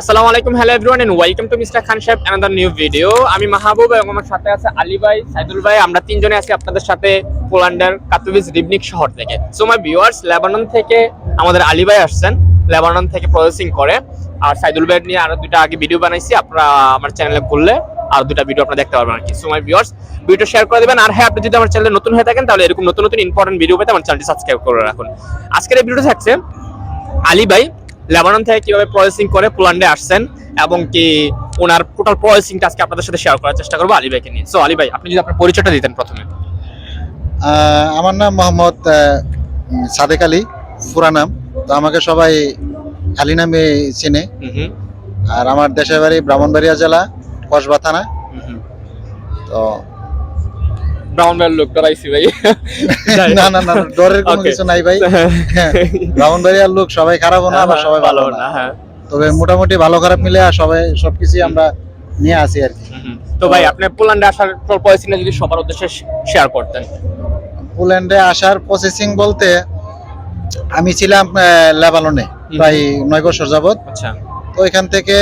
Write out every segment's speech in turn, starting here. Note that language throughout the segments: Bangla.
আসসালামু আলাইকুম, hello everyone and welcome to mister Khan সাহেব অ্যানাদার নিউ ভিডিও আমি মাহবুব এবং আমার সাথে আছে আলী ভাই, সাইদুল ভাই। আমরা তিনজনে আছি আপনাদের সাথে পোল্যান্ডের কাতুবিজ রিবনিক শহর থেকে। সো মাই ভিউয়ার্স লেবানন থেকে আমাদের আলী ভাই আসছেন, লেবানন থেকে প্রসেসিং করে। আর সাইদুল ভাই নিয়ে আরও দুটা আগে ভিডিও বানাইছি, আপনারা আমার চ্যানেলে ঘুরলে আর দুটা ভিডিও আপনারা দেখতে পারবেন আর কি। So my viewers video share করে দিবেন। আর হ্যাঁ আপনি যদি আমার চ্যানেলে নতুন হয়ে থাকেন, তাহলে এরকম নতুন নতুন ইম্পর্টেন্ট ভিডিও পেতে আমার চ্যানেলটি সাবস্ক্রাইব করে রাখুন। আজকের এই ভিডিওটা থাকছে আলী ভাই লেবানন থেকে কীভাবে প্রসেসিং করে পোল্যান্ডে আসছেন এবং কি ওনার টোটাল প্রসেসিংটা আজকে আপনাদের সাথে শেয়ার করার চেষ্টা করব আলী ভাইকে নিয়ে। সো আলী ভাই আপনি যদি আপনার পরিচয়টা দিতেন প্রথমে। আমার নাম মোহাম্মদ সাদেক আলী পুরা নাম। তো আমাকে সবাই আলী নামে চেনে। আর আমার দেশের বাড়ি ব্রাহ্মণবাড়িয়া জেলা কসবা থানা। তো ব্রাউন বেল লোক ডরাইছি ভাই। না না না ডরের কোনো কিছু নাই ভাই। হ্যাঁ, ব্রাহ্মণবাড়িয়ার লোক সবাই খারাপ না আবার সবাই ভালো না। হ্যাঁ। তবে মোটামুটি ভালো খারাপ মিলে আর সবাই সবকিছুই আমরা নিয়ে আসি আর কি। তো ভাই আপনি পোল্যান্ডে আসার টোটাল প্রসেসিংটা যদি সবার উদ্দেশ্যে শেয়ার করতেন। পোল্যান্ডে আসার প্রসেসিং বলতে আমি ছিলাম লেবাননে প্রায় নয় বছর যাবত আচ্ছা। তো এখান থেকে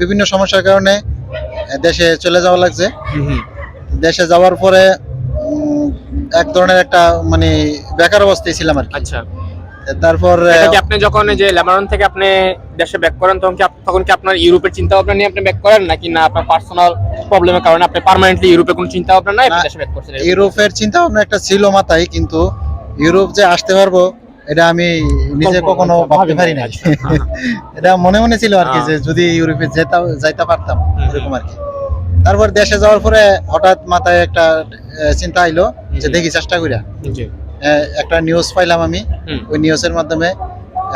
বিভিন্ন সমস্যার কারণে দেশে চলে যাওয়া লাগছে। দেশে যাওয়ার পরে এক ধরনের একটা মানে বেকার অবস্থায় ছিলাম আর আচ্ছা। তারপর আপনি যখন যে লেবানন থেকে আপনি দেশে ব্যাক করেন তখন কি তখন কি আপনার ইউরোপের চিন্তা ভাবনা নিয়ে আপনি ব্যাক করেন নাকি না আপনার পার্সোনাল প্রবলেমের কারণে আপনি পার্মানেন্টলি ইউরোপে কোনো চিন্তা ভাবনা নাই দেশে ব্যাক করছেন ইউরোপের চিন্তা ভাবনা একটা ছিল মাথায় কিন্তু ইউরোপ যে আসতে পারব এটা আমি নিজে কখনো ভাবতে পারি না। এটা মনে মনে ছিল আর কি হ্যাঁ। যে যদি ইউরোপে যেতে যাইতে পারতাম এরকম আর কি। তারপর দেশে যাওয়ার পরে হঠাৎ মাথায় একটা চিন্তা আইলো যে দেখি চেষ্টা করিয়া একটা নিউজ পাইলাম আমি ওই নিউজের মাধ্যমে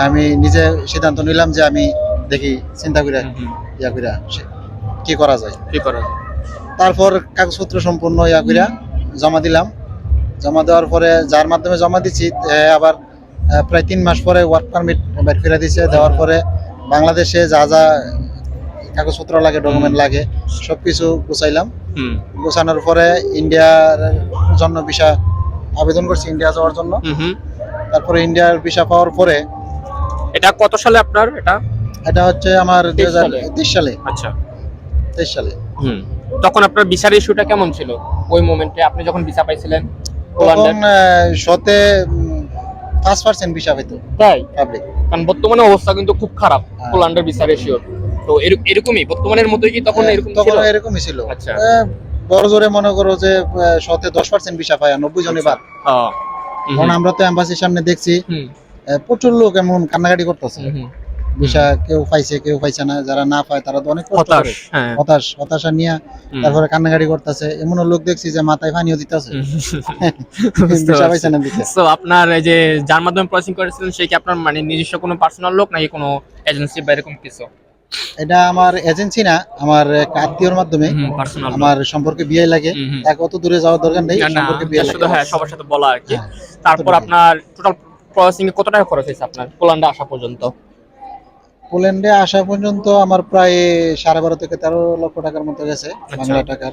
আমি নিজে সিদ্ধান্ত নিলাম যে আমি দেখি চিন্তা করে হুম, হুম। ইয়া করে কি করা যায়। কি করা যায়? তারপর কাগজপত্র সম্পূর্ণ ইয়া করিয়া জমা দিলাম। জমা দেওয়ার পরে যার মাধ্যমে জমা দিচ্ছি আবার প্রায় তিন মাস পরে ওয়ার্ক পারমিট বের করে দিছে। দেওয়ার পরে বাংলাদেশে যা যা কাগজপত্র লাগে ডকুমেন্ট লাগে সব কিছু গুছাইলাম গোছানোর পরে ইন্ডিয়ার জন্য ভিসা আবেদন করছি ইন্ডিয়া যাওয়ার জন্য। তারপরে ইন্ডিয়ার ভিসা পাওয়ার পরে এটা কত সালে আপনার এটা? এটা হচ্ছে আমার দুই হাজার সালে? তেইশ সালে। আচ্ছা। তেইশ সালে। হুম। তখন আপনার ভিসার ইস্যুটা কেমন ছিল? ওই মোমেন্টে আপনি যখন ভিসা পাইছিলেন তখন শতে পাঁচ পার্সেন্ট ভিসা পেত তাই? পাবলিক কারণ বর্তমানে অবস্থা কিন্তু খুব খারাপ। পোল্যান্ডের ভিসা রেশিওর তো এরকমই? বর্তমানের মতোই কি তখন এরকম তখন এরকমই ছিল। আচ্ছা। বড় জোরে মনে করো যে শতে দশ পার্সেন্ট ভিসা পায় নব্বই জনই বাদ। হ্যাঁ। হুম, কারণ আমরা তো এম্বাসির সামনে দেখছি প্রচুর লোক এমন কান্নাকাটি করতেছে। ভিসা কেউ পাইছে কেউ পাইছে না যারা না পায় তারা তো অনেক কষ্ট হতাশ করে। হ্যাঁ। হতাশ হতাশা নিয়ে। তারপরে কান্নাকাটি করতেছে। এমনও লোক দেখছি যে মাথায় পানিও দিতেছে। ভিসা পাইছে না দিতে So, আপনার এই যে যার মাধ্যমে প্রসেসিং করেছিলেন সে কি আপনার মানে নিজস্ব কোনো পার্সোনাল লোক নাকি কোনো এজেন্সি বা এরকম কিছু? এটা আমার এজেন্সি না আমার এক আত্মীয়র মাধ্যমে। আমার সম্পর্কে বিয়ে লাগে। এক অত দূরে যাওয়ার দরকার নেই সম্পর্কে বিয়ে লাগে। হ্যাঁ সবার সাথে বলা আর কি। হ্যাঁ, তারপর আপনার টোটাল প্রসেসিং এ কত টাকা খরচ হয়েছে আপনার পোল্যান্ডে আসা পর্যন্ত? পোল্যান্ডে আসা পর্যন্ত আমার প্রায় সাড়ে বারো থেকে তেরো লক্ষ টাকার মতো গেছে বাংলা টাকার।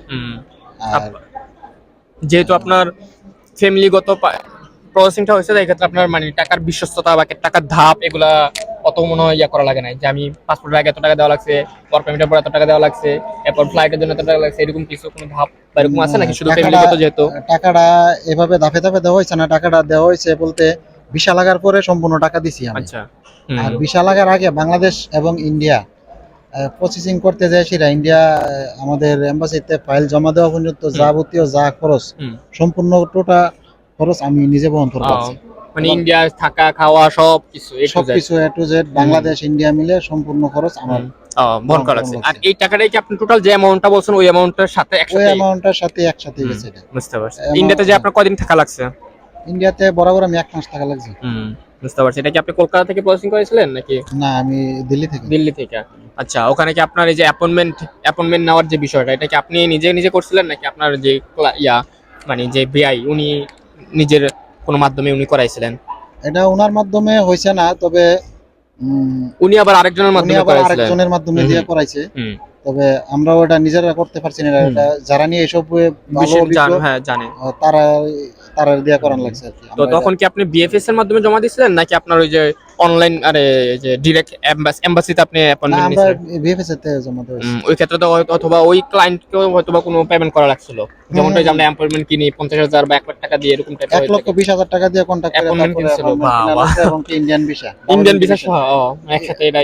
আর যেহেতু আপনার ফ্যামিলিগত প্রসেসিংটা হয়েছে এই ক্ষেত্রে আপনার মানে টাকার বিশ্বস্ততা বা টাকার ধাপ এগুলা অত মনে হয় ইয়া করা লাগে না যে আমি পাসপোর্টের আগে এত টাকা দেওয়া লাগছে ওয়ার্ক পারমিটের পর এত টাকা দেওয়া লাগছে এরপর ফ্লাইটের জন্য এত টাকা লাগছে এরকম কিছু কোনো ধাপ বা এরকম আছে নাকি? শুধু ফ্যামিলিগত যেহেতু। টাকাটা এভাবে ধাপে ধাপে দেওয়া হয়েছে না টাকাটা দেওয়া হয়েছে বলতে ভিসা লাগার পরে সম্পূর্ণ টাকা দিছি আমি। আচ্ছা আর ভিসা লাগার আগে বাংলাদেশ এবং ইন্ডিয়া প্রসেসিং করতে যায় সেটা ইন্ডিয়া আমাদের এম্বাসিতে ফাইল জমা দেওয়া পর্যন্ত যাবতীয় যা খরচ সম্পূর্ণ টোটা খরচ আমি নিজে বহন করতে পারছি। মানে ইন্ডিয়া থাকা খাওয়া সব কিছু। সবকিছু A to Z Bangladesh India মিলে সম্পূর্ণ খরচ আমার বহন করা। করা আর এই টাকাটাই কি আপনি টোটাল যে অ্যামাউন্টটা বলছেন ওই অ্যামাউন্টের সাথে ওই একসাথে অ্যামাউন্টটার সাথে একসাথে গেছে এটা। বুঝতে পারছি। ইন্ডিয়াতে যে আপনার কদিন থাকা লাগছে? ইন্ডিয়াতে বরাবর আমি এক মাস টাকা লাগছে। হুম বুঝতে পারছি। এটা কি আপনি কলকাতা থেকে প্রসেসিং করেছিলেন নাকি? না আমি দিল্লি থেকে। দিল্লি থেকে। আচ্ছা ওখানে কি আপনার এই যে অ্যাপয়েন্টমেন্ট অ্যাপয়েন্টমেন্ট নেওয়ার যে বিষয়টা এটা কি আপনি নিজে নিজে করছিলেন নাকি আপনার যে ইয়া মানে যে বিআই উনি নিজের কোনো মাধ্যমে উনি করাইছিলেন? এটা ওনার মাধ্যমে হয়েছে না তবে উনি আবার আরেকজনের মাধ্যমে আবার করাইছিলেন? আরেকজনের মাধ্যমে দিয়ে করাইছে। তবে আমরাও এটা নিজেরা করতে পারছি না এটা যারা নিয়ে এসব ভালো হ্যাঁ জানে। তারা দিয়ে করান লাগছে আর কি। তো তখন কি আপনি বিএফএস এর মাধ্যমে জমা দিয়েছিলেন নাকি আপনার ওই যে অনলাইন আরে এই যে ডিরেক্ট এম্বাসিতে আপনি অ্যাপয়েন্টমেন্ট নিয়েছিলেন? বিএফএস এতে জমা দেওয়া হয়েছে। উম, ওই ক্ষেত্রে তো অথবা ওই ক্লায়েন্টকেও হয়তো বা কোনো পেমেন্ট করা লাগছিল। যেমনটা যে আমরা অ্যাপয়েন্টমেন্ট কিনি পঞ্চাশ হাজার বা এক লাখ টাকা দিয়ে এরকম টাইপের এক লক্ষ বিশ হাজার টাকা দিয়ে কন্ট্যাক্ট করে তারপরে কিনছিল। লাগছে এবং ইন্ডিয়ান ভিসা ইন্ডিয়ান ভিসা সহ ও, একসাথে এটা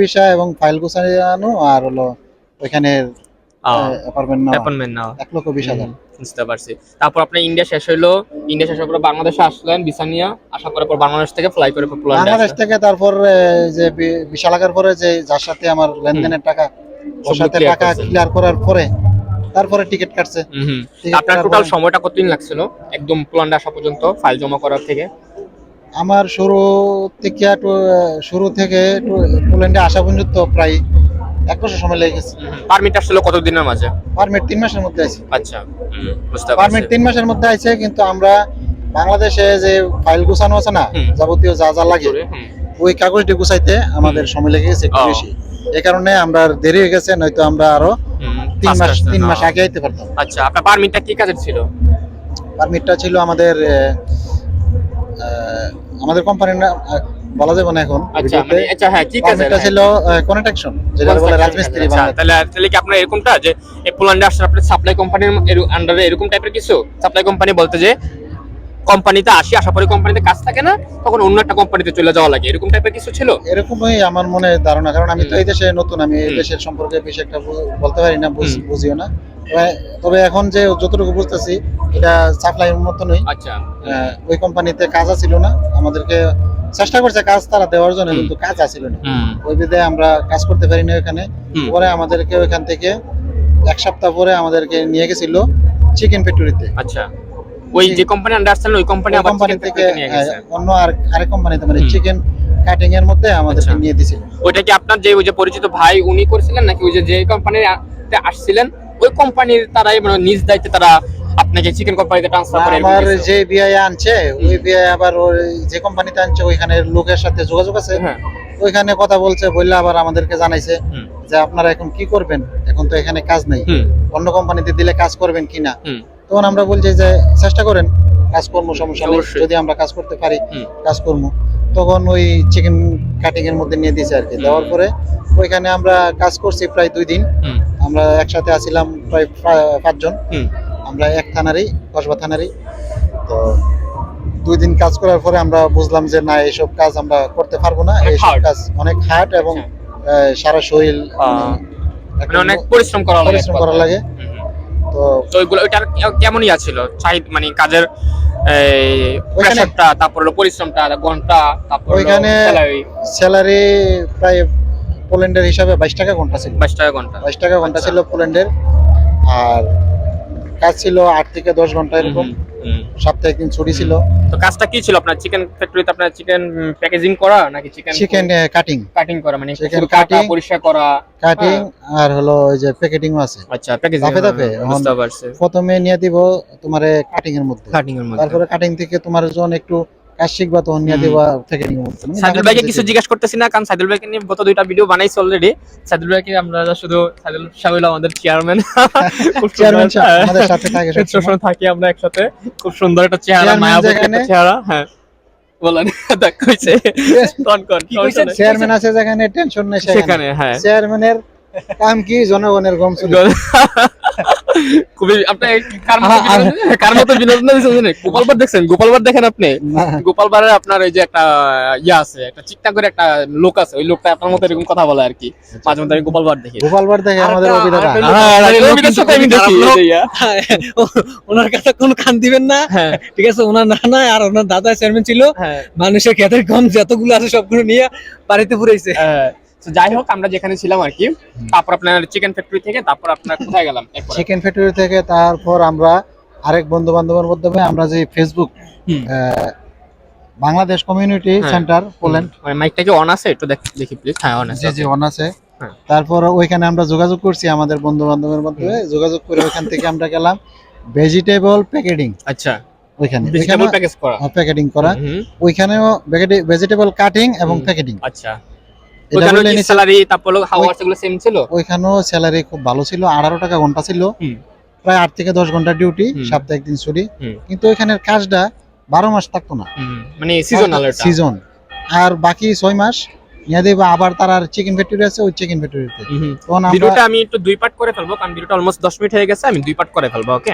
ভিসা এবং ফাইল গুছানো আর হলো নেওয়া। অ্যাপয়েন্টমেন্ট নাও এক লক্ষ বিশ হাজার। বুঝতে পারছি। তারপর আপনি ইন্ডিয়া শেষ হইল। ইন্ডিয়া শেষ হওয়ার পর বাংলাদেশে আসলেন ভিসা নিয়ে আসার পরে পর বাংলাদেশ থেকে ফ্লাই করে বাংলাদেশ থেকে তারপর যে বি- বিশাল লাগার পরে যে যার সাথে আমার লেনদেনের টাকা ওর সাথে টাকা ক্লিয়ার করার পরে তারপরে টিকিট কাটছে। আপনার টোটাল সময়টা কতদিন লাগছিল? একদম পোল্যান্ডে আসা পর্যন্ত ফাইল জমা করার থেকে? আমার শুরু থেকে শুরু থেকে পোল্যান্ডে আসা পর্যন্ত প্রায় এক বছর সময় লেগে গেছে। পারমিট আসছিল কতদিনের মাঝে? পারমিট তিন মাসের মধ্যে আছে। আচ্ছা বুঝতে পারমিট তিন মাসের মধ্যে আছে কিন্তু আমরা বাংলাদেশে যে ফাইল গুছানো আছে না যাবতীয় যা যা লাগে ওই কাগজটি গুছাইতে আমাদের সময় লেগে গেছে একটু বেশি। এই কারণে আমরা দেরি হয়ে গেছে নয়তো আমরা আরও তিন মাস তিন মাস আগে আইতে পারতাম। আচ্ছা আপনার পারমিটটা কি কাজের ছিল? পারমিটটা ছিল আমাদের আমাদের কোম্পানির বলা যাবে না এখন আচ্ছা মানে আচ্ছা হ্যাঁ ছিল যেটা বলে রাজমিস্ত্রি আচ্ছা, বাংলা তাহলে তাহলে কি আপনার এরকমটা যে এই পোল্যান্ডে আসলে আপনার সাপ্লাই কোম্পানির আন্ডারে এরকম টাইপের কিছু? সাপ্লাই কোম্পানি বলতে যে কোম্পানিতে আসি আসার পরে কোম্পানিতে কাজ থাকে না তখন অন্য একটা কোম্পানিতে চলে যাওয়া লাগে। এরকম টাইপের কিছু ছিল? এরকমই আমার মনে ধারণা কারণ আমি তো এই দেশে নতুন আমি এই দেশের সম্পর্কে বেশি একটা বলতে পারি না বুঝ- বুঝিও না। তবে- এখন যে যতটুকু বুঝতেছি এটা সাপ্লাই মতনই। আচ্ছা। ওই কোম্পানিতে কাজ ছিল না আমাদেরকে চেষ্টা করছে কাজ তারা দেওয়ার জন্য কিন্তু কাজ আছিল না। ওই বিধে আমরা কাজ করতে পারি না ওখানে পরে আমাদেরকে ওইখান থেকে এক সপ্তাহ পরে আমাদেরকে নিয়ে গেছিল চিকেন ফ্যাক্টরিতে আচ্ছা। ওই যে কোম্পানি আন্ডার আসছেন ওই কোম্পানি আবার কোম্পানি থেকে আহ, অন্য আর আরেক কোম্পানিতে মানে চিকেন কাটিং এর মধ্যে আমাদেরকে আচ্ছা। নিয়ে দিছিল ওইটা কি আপনার যে ওই যে পরিচিত ভাই উনি করেছিলেন নাকি ওই যে যে কোম্পানির আসছিলেন ওই কোম্পানির তারাই মানে নিজ দায়িত্বে তারা আপনাকে চিকেন কোম্পানিতে ট্রান্সফার করে আমার যে বিআই আনছে ওই বিআই আবার ওই যে কোম্পানিতে আনছে ওইখানে লোকের সাথে যোগাযোগ আছে। হ্যাঁ। ওইখানে কথা বলছে বললে আবার আমাদেরকে জানাইছে যে আপনারা এখন কি করবেন? এখন তো এখানে কাজ নাই। অন্য কোম্পানিতে দিলে কাজ করবেন কিনা তখন আমরা বলছি যে চেষ্টা করেন কাজ কর্ম সমস্যা যদি আমরা কাজ করতে পারি। কাজ কর্ম তখন ওই চিকেন কাটিং এর মধ্যে নিয়ে দিয়েছে আর কি দেওয়ার পরে ওইখানে আমরা কাজ করছি প্রায় দুই দিন। আমরা একসাথে আছিলাম প্রায় পাঁচজন। আমরা এক থানারই কসবা থানারই। তো দুই দিন কাজ করার পরে আমরা বুঝলাম যে না এইসব কাজ আমরা করতে পারব না। এইসব কাজ অনেক হার্ড এবং আচ্ছা। সারা শরীর মানে অনেক পরিশ্রম করা লাগে পরিশ্রম করা লাগে। তো তো ওইগুলো ওইটার কেমন ইয়া ছিল? চাহিদ মানে কাজের প্রেশারটা তারপর হলো পরিশ্রমটা ঘণ্টা তারপর ওইখানে স্যালারি প্রায় পোল্যান্ডের হিসাবে বাইশ টাকা ঘণ্টা ছিল। বাইশ টাকা ঘণ্টা। বাইশ টাকা ঘণ্টা আচ্ছা। ছিল পোল্যান্ডের আর কাজ ছিল আট থেকে দশ ঘণ্টা এরকম। সপ্তাহে একদিন ছুটি ছিল। তো কাজটা কি ছিল আপনার? চিকেন ফ্যাক্টরিতে আপনার চিকেন প্যাকেজিং করা নাকি চিকেন চিকেন কাটিং কাটিং করা মানে চিকেন কাটিং পরিষ্কার করা। কাটিং আর হলো ওই যে প্যাকেটিং আছে। আচ্ছা প্যাকেজিং ধাপে ধাপে, প্রথমে নিয়ে দিব তোমার কাটিং এর মধ্যে। কাটিং এর মধ্যে। তারপরে কাটিং থেকে তোমার যখন একটু কাজ শিখবা তখন নিয়ে হুম। দিবা প্যাকেটিং এর মধ্যে মানে সাইদুল ভাইকে কিছু জিজ্ঞেস করতেছি না কারণ সাইদুল ভাইকে নিয়ে গত দুইটা ভিডিও বানাইছি অলরেডি সাইদুল ভাইকে আমরা শুধু সাইদুল সাহেব আমাদের চেয়ারম্যান খুব চেয়ারম্যান। আমাদের সাথে থাকে সবসময়। থাকি আমরা একসাথে। খুব সুন্দর একটা চেহারা যেখানে- একটা চেহারা হ্যাঁ। বলেন দেখ কইছে। টন কর কি চেয়ারম্যান আছে যেখানে টেনশন নেই সেখানে। সেখানে হ্যাঁ। চেয়ারম্যানের কাম কি? জনগণের গম খুবই আপনি কার মতো বিনোদন-? গোপালবার দেখছেন? গোপালবার দেখেন আপনি? গোপালবারের আপনার ওই যে একটা ইয়া আছে একটা চিকটা করে একটা লোক আছে। ওই লোকটা আপনার মতো এরকম কথা বলে আর কি। মাঝে মধ্যে আমি গোপালবার দেখি। গোপালবার দেখে আমাদের অভিনেতা। হ্যাঁ, আমি দেখি, ওনার কথা কোনো কান দিবেন না? হ্যাঁ। ঠিক আছে ওনার নানা আর ওনার দাদা চেয়ারম্যান ছিল। হ্যাঁ। মানুষের ক্ষেতের গম যতগুলো আছে সবগুলো নিয়ে বাড়িতে পুরাইছে। হ্যাঁ। তো যাই হোক আমরা যেখানে ছিলাম আর কি তারপর আপনার চিকেন ফ্যাক্টরি থেকে তারপর আপনার কোথায় গেলাম? চিকেন ফ্যাক্টরি থেকে তারপর আমরা আরেক বন্ধু বান্ধবের মাধ্যমে আমরা যে Facebook Bangladesh community. Centre Poland ওই মাইকটা কি অন আছে? একটু দেখ- দেখি প্লিজ হ্যাঁ অন আছে জি জি অন আছে। হ্যাঁ। তারপর ওইখানে আমরা যোগাযোগ করছি আমাদের বন্ধু বান্ধবের মাধ্যমে যোগাযোগ করে ওইখান থেকে আমরা গেলাম ভেজিটেবল প্যাকেটিং আচ্ছা। ওইখানে। ভেজিটেবল প্যাকেজ করা। প্যাকেটিং করা। ওইখানেও ভেজিটেবল কাটিং এবং। প্যাকেটিং আচ্ছা। ওখানে কি স্যালারি তারপর হাওয়ার এগুলো সেম ছিল? ওইখানেও স্যালারি খুব ভালো ছিল আঠারো টাকা ঘণ্টা ছিল। প্রায় আট থেকে দশ ঘণ্টা ডিউটি সপ্তাহে একদিন ছুটি। কিন্তু এখানের কাজটা বারো মাস থাকতো না। মানে সিজনাল এটা? সিজন আর বাকি ছয় মাস আবার তার আর চিকেন ফ্যাক্টরি আছে ওই চিকেন ফ্যাক্টরিতে। তখন ভিডিওটা আমি একটু দুই পার্ট করে ফেলব কারণ ভিডিওটা অলমোস্ট দশ মিনিট হয়ে গেছে আমি দুই পার্ট করে ফেলব ওকে